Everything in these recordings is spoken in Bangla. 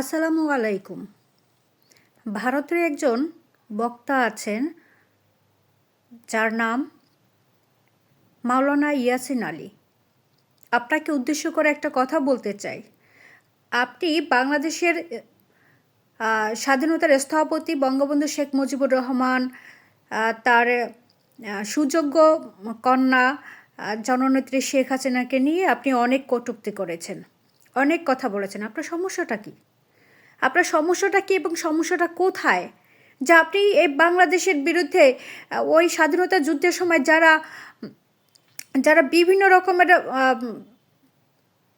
আসসালামু আলাইকুম। ভারতের একজন বক্তা আছেন, যার নাম মাওলানা ইয়াসিন আলী। আপনাকে উদ্দেশ্য করে একটা কথা বলতে চাই। আপনি বাংলাদেশের স্বাধীনতার স্থপতি বঙ্গবন্ধু শেখ মুজিবুর রহমান তার সুযোগ্য কন্যা জননেত্রী শেখ হাসিনাকে নিয়ে আপনি অনেক কটূক্তি করেছেন। অনেক কথা বলেছেন। আপনার সমস্যাটা কী? আপনার সমস্যাটা কী এবং সমস্যাটা কোথায়? যা আপনি এই বাংলাদেশের বিরুদ্ধে ওই স্বাধীনতা যুদ্ধের সময় যারা যারা বিভিন্ন রকমের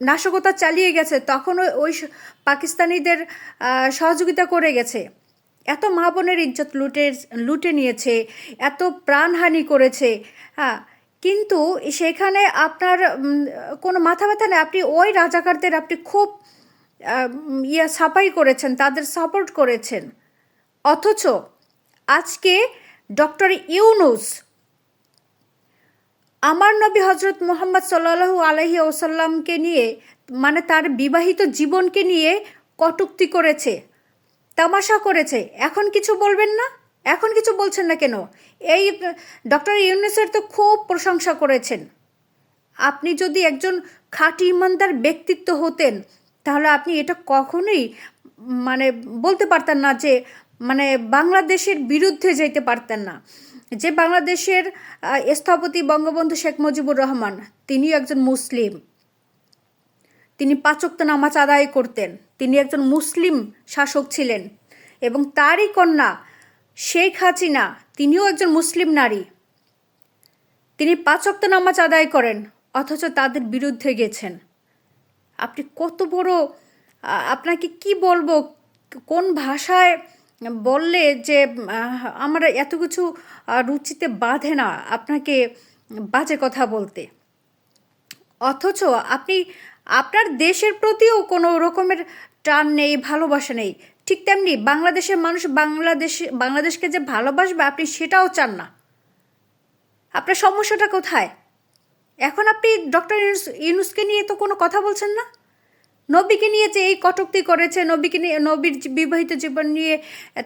নাশকতা চালিয়ে গেছে তখন ওই- পাকিস্তানিদের সহযোগিতা করে গেছে। এত মা বোনের ইজ্জত লুটে লুটে নিয়েছে, এত প্রাণহানি করেছে হ্যাঁ। কিন্তু সেখানে আপনার কোনো মাথা ব্যথা নেই। আপনি ওই রাজাকারদের আপনি খুব ইয়া সাফাই করেছেন, তাদের সাপোর্ট করেছেন। অথচ আজকে ডক্টর ইউনুস আমার নবী হজরত মোহাম্মদ সাল্লাহু আলহি ওসাল্লামকে নিয়ে মানে তার বিবাহিত জীবনকে নিয়ে কটুক্তি করেছে, তামাশা করেছে। এখন কিছু বলবেন না? এখন কিছু বলছেন না কেন? এই ডক্টর ইউনুসের তো খুব প্রশংসা করেছেন। আপনি যদি একজন খাঁটি ইমানদার ব্যক্তিত্ব হতেন তাহলে আপনি এটা কখনোই মানে বলতে পারতেন না যে মানে বাংলাদেশের বিরুদ্ধে যেতে পারতেন না। যে বাংলাদেশের স্থপতি বঙ্গবন্ধু শেখ মুজিবুর রহমান, তিনিও একজন মুসলিম। তিনি পাচক্ত নামাজ আদায় করতেন। তিনি একজন মুসলিম শাসক ছিলেন এবং তারই কন্যা শেখ হাসিনা, তিনিও একজন মুসলিম নারী। তিনি পাঁচক্ত নামাজ আদায় করেন, অথচ তাদের বিরুদ্ধে গেছেন। আপনি কত বড় আপনাকে কি বলব? কোন ভাষায় বললে যে আমার এত কিছু রুচিতে বাঁধে না আপনাকে বাজে কথা বলতে? অথচ আপনি, আপনার দেশের প্রতিও কোনো রকমের টান নেই, ভালোবাসা নেই। ঠিক তেমনি বাংলাদেশের মানুষ বাংলাদেশ, বাংলাদেশকে যে ভালোবাসবে, আপনি সেটাও চান না। আপনার সমস্যাটা কোথায়? এখন আপনি ডক্টর ইউনুস, ইউনুসকে নিয়ে তো কোনো কথা বলছেন না? নবীকে নিয়ে যে এই কটুক্তি করেছে, নবীকে নিয়ে, নবীর বিবাহিত জীবন নিয়ে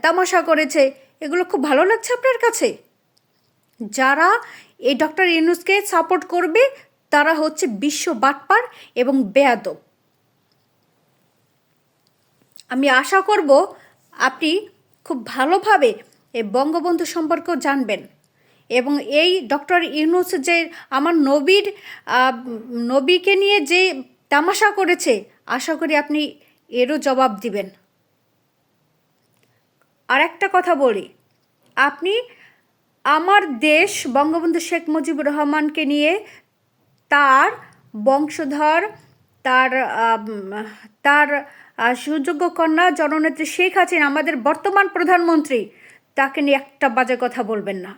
তামাশা করেছে, এগুলো খুব ভালো লাগছে আপনার কাছে? যারা এই ডক্টর ইউনুসকে সাপোর্ট করবে, তারা হচ্ছে বিশ্ব বাটপার এবং বেয়াদব। আমি আশা করব আপনি খুব ভালোভাবে এই বঙ্গবন্ধু সম্পর্কেও জানবেন। এবং এই ডক্টর ইউনুস যে আমার নবীর নবীকে নিয়ে যে তামাশা করেছে, আশা করি আপনি এরও জবাব দিবেন। আর একটা কথা বলি, আপনি আমার দেশ বঙ্গবন্ধু শেখ মুজিবুর রহমানকে নিয়ে তার বংশধর, তার তার সুযোগ্য কন্যা জননেত্রী শেখ হাসিনা, আমাদের বর্তমান প্রধানমন্ত্রী, তাকে নিয়ে একটা বাজে কথা বলবেন না।